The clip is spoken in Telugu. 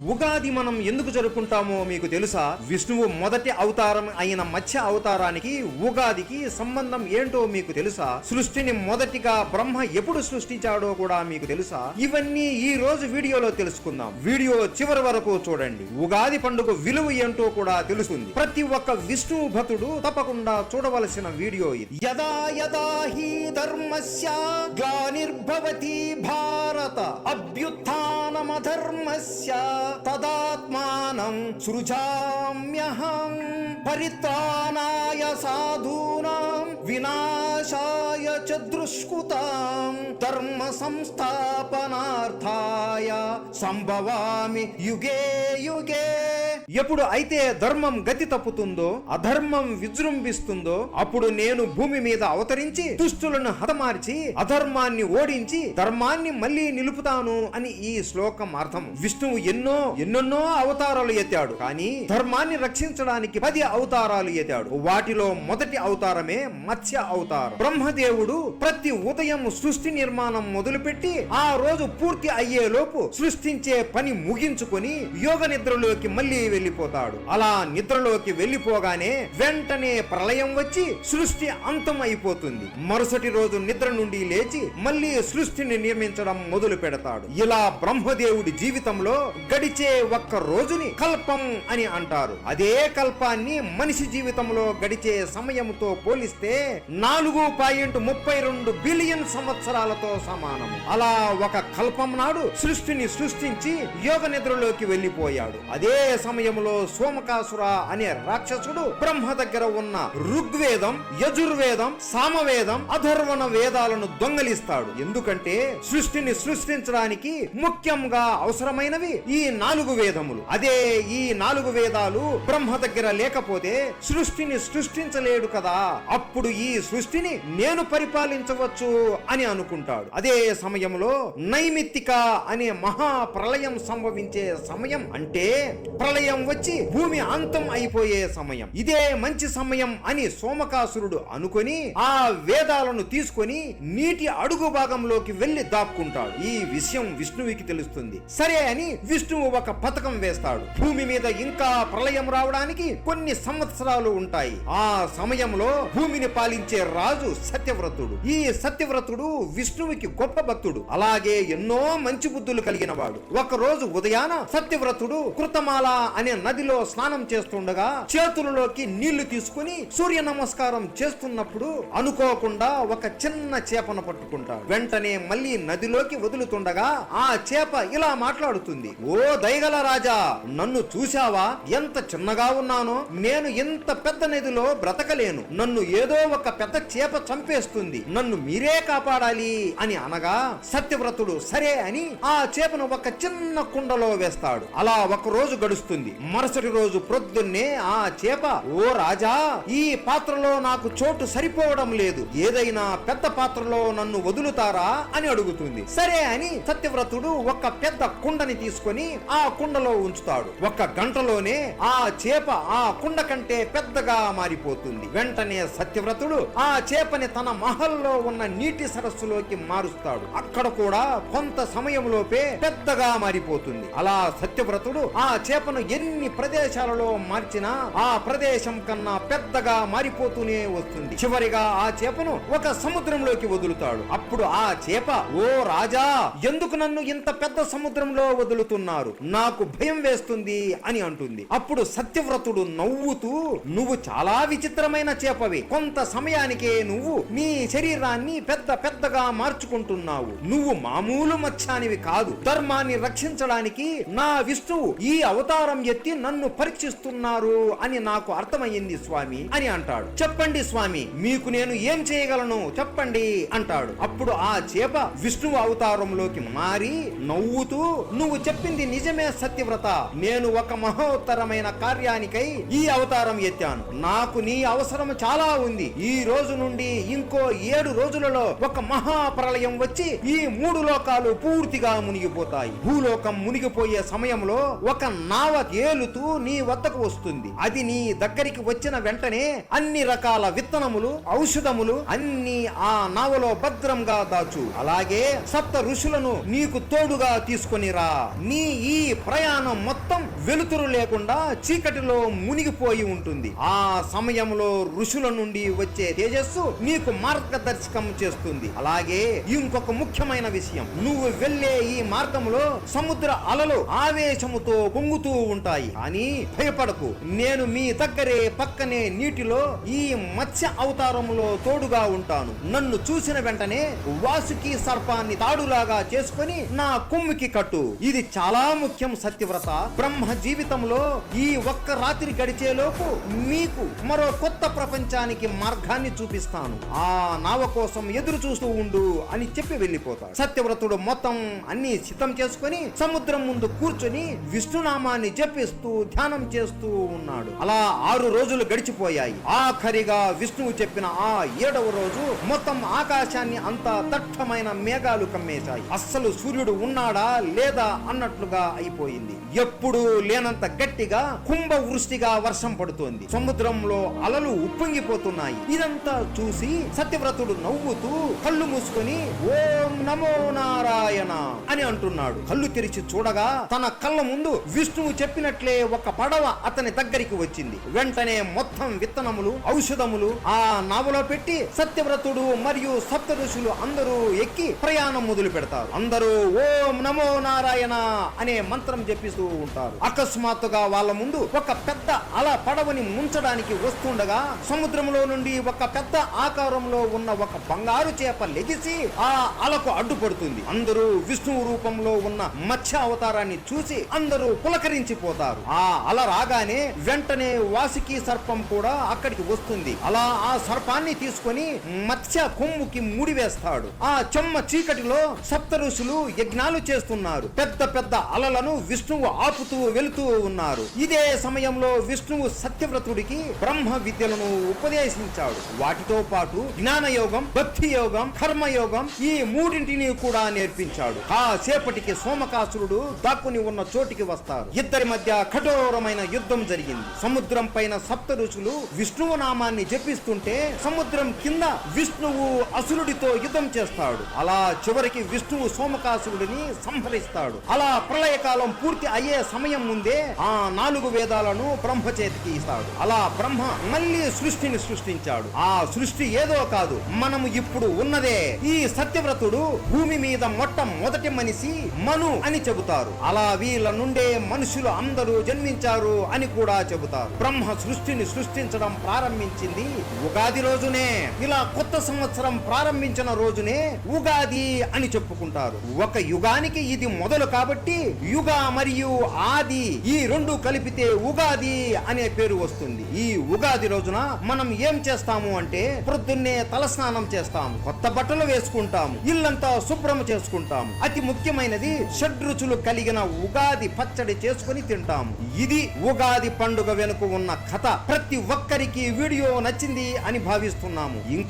ఉగాది మనం ఎందుకు జరుపుకుంటామో మీకు తెలుసా? విష్ణువు మొదటి అవతారం అయిన మత్స్య అవతారానికి ఉగాదికి సంబంధం ఏంటో మీకు తెలుసా? సృష్టిని మొదటిగా బ్రహ్మ ఎప్పుడు సృష్టించాడో కూడా మీకు తెలుసా? ఇవన్నీ ఈ రోజు వీడియోలో తెలుసుకుందాం. వీడియో చివరి వరకు చూడండి. ఉగాది పండుగ విలువ ఏంటో కూడా తెలుస్తుంది. ప్రతి ఒక్క విష్ణు భక్తుడు తప్పకుండా చూడవలసిన వీడియో ఇది. యదా యదా హి ధర్మస్య గ్లానిర్భవతి భారత అభ్యుత్నమధర్మస్య తదాత్మానం సృజామ్యహం పరిత్రాణాయ సాధూనాం వినాశాయ చ దుష్కృతాం ధర్మ సంస్థాపనార్థాయ సంభవామి యుగే యుగే ఎప్పుడు అయితే ధర్మం గతి తప్పుతుందో అధర్మం విజృంభిస్తుందో అప్పుడు నేను భూమి మీద అవతరించి దుష్టులను హతమార్చి అధర్మాన్ని ఓడించి ధర్మాన్ని మళ్ళీ నిలుపుతాను అని ఈ శ్లోకం అర్థం. విష్ణువు ఎన్నో ఎన్నెన్నో అవతారాలు ఎత్తాడు. కానీ ధర్మాన్ని రక్షించడానికి పది అవతారాలు ఎత్తాడు. వాటిలో మొదటి అవతారమే మత్స్య అవతారం. బ్రహ్మదేవుడు ప్రతి ఉదయం సృష్టి నిర్మాణం మొదలుపెట్టి ఆ రోజు పూర్తి అయ్యేలోపు సృష్టించే పని ముగించుకొని యోగ నిద్రలోకి మళ్ళీ వెళ్ళిపోతాడు. అలా నిద్రలోకి వెళ్ళిపోగానే వెంటనే ప్రళయం వచ్చి సృష్టి అంతం అయిపోతుంది మరుసటి రోజు నిద్ర నుండి లేచి మళ్ళీ సృష్టిని నిర్మించడం మొదలు పెడతాడు. ఇలా బ్రహ్మదేవుడి జీవితంలో గడిచే ఒక్క రోజుని కల్పం అని అంటారు. అదే కల్పాన్ని మనిషి జీవితంలో గడిచే సమయంతో పోలిస్తే నాలుగు పాయింట్ ముప్పై రెండు బిలియన్ సంవత్సరాలతో సమానం. అలా ఒక కల్పం నాడు సృష్టిని సృష్టించి యోగ నిద్రలోకి వెళ్ళిపోయాడు. అదే సమయం సమయంలో సోమకాసుర అనే రాక్షసుడు బ్రహ్మ దగ్గర ఉన్న ఋగ్వేదం యజుర్వేదం సామవేదం అధర్వణ వేదాలను దొంగలిస్తాడు. ఎందుకంటే సృష్టిని సృష్టించడానికి ముఖ్యంగా అవసరమైనవి ఈ నాలుగు వేదములు. అదే ఈ నాలుగు వేదాలు బ్రహ్మ దగ్గర లేకపోతే సృష్టిని సృష్టించలేడు కదా. అప్పుడు ఈ సృష్టిని నేను పరిపాలించవచ్చు అని అనుకుంటాడు. అదే సమయంలో నైమిత్తిక అనే మహా ప్రళయం సంభవించే సమయం అంటే ప్రళయం వచ్చి భూమి అంతం అయిపోయే సమయం. ఇదే మంచి సమయం అని సోమకాసురుడు అనుకొని ఆ వేదాలను తీసుకొని నీటి అడుగు భాగంలోకి వెళ్ళి దాక్కుంటాడు. ఈ విషయం విష్ణువుకి తెలుస్తుంది. సరే అని విష్ణువు ఒక పథకం వేస్తాడు. భూమి మీద ఇంకా ప్రళయం రావడానికి కొన్ని సంవత్సరాలు ఉంటాయి. ఆ సమయంలో భూమిని పాలించే రాజు సత్యవ్రతుడు. ఈ సత్యవ్రతుడు విష్ణువుకి గొప్ప భక్తుడు. అలాగే ఎన్నో మంచి బుద్ధులు కలిగిన వాడు. ఒక రోజు ఉదయాన సత్యవ్రతుడు కృతమాల అని నదిలో స్నానం చేస్తుండగా చేతులలోకి నీళ్ళు తీసుకుని సూర్య నమస్కారం చేస్తున్నప్పుడు అనుకోకుండా ఒక చిన్న చేపను పట్టుకుంటాడు. వెంటనే మళ్ళీ నదిలోకి వదులుతుండగా ఆ చేప ఇలా మాట్లాడుతుంది. ఓ దయగల రాజా నన్ను చూశావా? ఎంత చిన్నగా ఉన్నానో. నేను ఎంత పెద్ద నదిలో బ్రతకలేను. నన్ను ఏదో ఒక పెద్ద చేప చంపేస్తుంది. నన్ను మీరే కాపాడాలి అని అనగా సత్యవ్రతుడు సరే అని ఆ చేపను ఒక చిన్న కుండలో వేస్తాడు. అలా ఒక రోజు గడుస్తుంది. మరుసటి రోజు ప్రొద్దున్నే ఆ చేప ఓ రాజా ఈ పాత్రలో నాకు చోటు సరిపోవడం లేదు. ఏదైనా పెద్ద పాత్రలో నన్ను వదులుతారా? అని అడుగుతుంది. సరే అని సత్యవ్రతుడు ఒక పెద్ద కుండని తీసుకొని ఆ కుండలో ఉంచుతాడు. ఒక గంటలోనే ఆ చేప ఆ కుండ కంటే పెద్దగా మారిపోతుంది. వెంటనే సత్యవ్రతుడు ఆ చేపని తన మహల్లో ఉన్న నీటి సరస్సులోకి మారుస్తాడు. అక్కడ కూడా కొంత సమయంలోపే పెద్దగా మారిపోతుంది. అలా సత్యవ్రతుడు ఆ చేపను ఎన్ని ప్రదేశాలలో మార్చినా ఆ ప్రదేశం కన్నా పెద్దగా మారిపోతూనే వస్తుంది. చివరిగా ఆ చేపను ఒక సముద్రంలోకి వదులుతాడు. అప్పుడు ఆ చేప ఓ రాజా ఎందుకు నన్ను ఇంత పెద్ద సముద్రంలో వదులుతున్నారు? నాకు భయం వేస్తుంది అని అంటుంది. అప్పుడు సత్యవ్రతుడు నవ్వుతూ నువ్వు చాలా విచిత్రమైన చేపవి. కొంత సమయానికే నువ్వు నీ శరీరాన్ని పెద్ద పెద్దగా మార్చుకుంటున్నావు. నువ్వు మామూలు మత్స్యానివి కాదు. ధర్మాన్ని రక్షించడానికి నా విష్ణువు ఈ అవతారం ఎత్తి నన్ను పరీక్షిస్తున్నారు అని నాకు అర్థమయ్యింది స్వామి అని అంటాడు. చెప్పండి స్వామి మీకు నేను ఏం చేయగలను? చెప్పండి అంటాడు. అప్పుడు ఆ చేప విష్ణువు అవతారంలోకి మారి నవ్వుతూ నువ్వు చెప్పింది నిజమే సత్యవ్రత. నేను ఒక మహోత్తరమైన కార్యానికై ఈ అవతారం ఎత్తాను. నాకు నీ అవసరం చాలా ఉంది. ఈ రోజు నుండి ఇంకో ఏడు రోజులలో ఒక మహా ప్రళయం వచ్చి ఈ మూడు లోకాలు పూర్తిగా మునిగిపోతాయి. భూలోకం మునిగిపోయే సమయంలో ఒక నావ ఏలుతూ నీ వద్దకు వస్తుంది. అది నీ దగ్గరికి వచ్చిన వెంటనే అన్ని రకాల విత్తనములు ఔషధములు అన్ని ఆ నావలో భద్రంగా దాచు. అలాగే సప్త ఋషులను నీకు తోడుగా తీసుకొని రా. నీ ఈ ప్రయాణం మొత్తం వెలుతురు లేకుండా చీకటిలో మునిగిపోయి ఉంటుంది. ఆ సమయంలో ఋషుల నుండి వచ్చే తేజస్సు నీకు మార్గదర్శకం చేస్తుంది. అలాగే ఇంకొక ముఖ్యమైన విషయం. నువ్వు వెళ్ళే ఈ మార్గంలో సముద్ర అలలు ఆవేశముతో పొంగుతూ ఉంటాయి. కానీ భయపడకు. నేను మీ దగ్గరే పక్కనే నీటిలో ఈ మత్స్య అవతారంలో తోడుగా ఉంటాను. నన్ను చూసిన వెంటనే వాసుకి సర్పాన్ని తాడులాగా చేసుకొని నా కొమ్మికి కట్టు. ఇది చాలా ముఖ్యం సత్యవ్రత. బ్రహ్మ జీవితంలో ఈ ఒక్క రాత్రి గడిచేలోపు మీకు మరో కొత్త ప్రపంచానికి మార్గాన్ని చూపిస్తాను. ఆ నావ కోసం ఎదురు చూస్తూ ఉండు అని చెప్పి వెళ్ళిపోతాడు. సత్యవ్రతుడు మొత్తం అన్ని సిద్ధం చేసుకొని సముద్రం ముందు కూర్చుని విష్ణునామాన్ని జపిస్తూ ధ్యానం చేస్తూ ఉన్నాడు. అలా ఆరు రోజులు గడిచిపోయాయి. ఆఖరిగా విష్ణువు చెప్పిన ఆ ఏడవ రోజు మొత్తం ఆకాశాన్ని అంతా దట్టమైన మేఘాలు కమ్మేశాయి. అస్సలు సూర్యుడు ఉన్నాడా లేదా అన్నట్లుగా అయిపోయింది. ఎప్పుడు లేనంత గట్టిగా కుంభ వృష్టిగా వర్షం పడుతోంది. సముద్రంలో అలలు ఉప్పొంగిపోతున్నాయి. ఇదంతా చూసి సత్యవ్రతుడు నవ్వుతూ కళ్ళు మూసుకొని ఓం నమో నారాయణ అని అంటున్నాడు. కళ్ళు తెరిచి చూడగా తన కళ్ళ ముందు విష్ణువు చెప్పిన చెప్పినట్లే ఒక పడవ అతని దగ్గరికి వచ్చింది. వెంటనే మొత్తం విత్తనములు ఔషధములు ఆ నావలో పెట్టి సత్యవ్రతుడు మరియు సప్త ఋషులు అందరూ ఎక్కి ప్రయాణం మొదలు పెడతారు. అందరూ ఓం నమో నారాయణ అనే మంత్రం జపిస్తూ ఉంటారు. అకస్మాత్తుగా వాళ్ళ ముందు ఒక పెద్ద అల పడవని ముంచడానికి వస్తుండగా సముద్రంలో నుండి ఒక పెద్ద ఆకారంలో ఉన్న ఒక బంగారు చేప లెగిసి ఆ అలకు అడ్డుపడుతుంది. అందరూ విష్ణువు రూపంలో ఉన్న మత్స్య అవతారాన్ని చూసి అందరూ పులకరించిపోతారు. ఆ అల రాగానే వెంటనే వాసుకి సర్పం కూడా అక్కడికి వస్తుంది. అలా ఆ సర్పాన్ని తీసుకొని మత్స్య కొమ్ముకి ముడివేస్తాడు ఆ చెమ్మ చీకటిలో సప్త ఋషులు యజ్ఞాలు చేస్తున్నారు. పెద్ద పెద్ద అలలను విష్ణువు ఆపుతూ వెళుతూ ఉన్నారు. ఇదే సమయంలో విష్ణువు సత్యవ్రతుడికి బ్రహ్మ విద్యలను ఉపదేశించాడు. వాటితో పాటు జ్ఞాన యోగం భక్తి యోగం కర్మయోగం ఈ మూడింటిని కూడా నేర్పించాడు. కాసేపటికి సోమకాసురుడు దాక్కుని ఉన్న చోటికి వస్తారు. ఇద్దరి మధ్య కఠోరమైన యుద్ధం జరిగింది. సముద్రం పైన సప్త ఋషులు విష్ణువు నామాన్ని జపిస్తుంటే సముద్రం కింద విష్ణువు అసురుడితో యుద్ధం చేస్తాడు. అలా చివరికి విష్ణువు సోమకాసురుడిని సంహరిస్తాడు. అలా ప్రళయకాలం పూర్తి అయ్యే సమయం ముందే ఆ నాలుగు వేదాలను బ్రహ్మ చేతికి ఇస్తాడు. అలా బ్రహ్మ మళ్ళీ సృష్టిని సృష్టించాడు. ఆ సృష్టి ఏదో కాదు. మనము ఇప్పుడు ఉన్నదే. ఈ సత్యవ్రతుడు భూమి మీద మొట్ట మొదటి మనిషి మను అని చెబుతారు. అలా వీళ్ళ నుండే మనుషులు అందరూ జన్మించారు అని కూడా చెబుతారు. బ్రహ్మ సృష్టిని సృష్టించడం ప్రారంభించింది ఉగాది రోజునే. ఇలా కొత్త సంవత్సరం ప్రారంభించిన రోజునే ఉగాది అని చెప్పుకుంటారు. ఒక యుగానికి ఇది మొదలు కాబట్టి యుగ మరియు ఆది ఈ రెండు కలిపితే ఉగాది అనే పేరు వస్తుంది. ఈ ఉగాది రోజున మనం ఏం చేస్తాము అంటే ప్రొద్దున్నే తలస్నానం చేస్తాము. కొత్త బట్టలు వేసుకుంటాము. ఇల్లంతా శుభ్రం చేసుకుంటాము. అతి ముఖ్యమైనది షడ్రుచులు కలిగిన ఉగాది పచ్చడి చేసుకుని తింటాము. ఇది ఉగాది పండుగ వెనుక ఉన్న కథ. ప్రతి ఒక్కరికి వీడియో నచ్చింది అని భావిస్తున్నాము. ఇంకా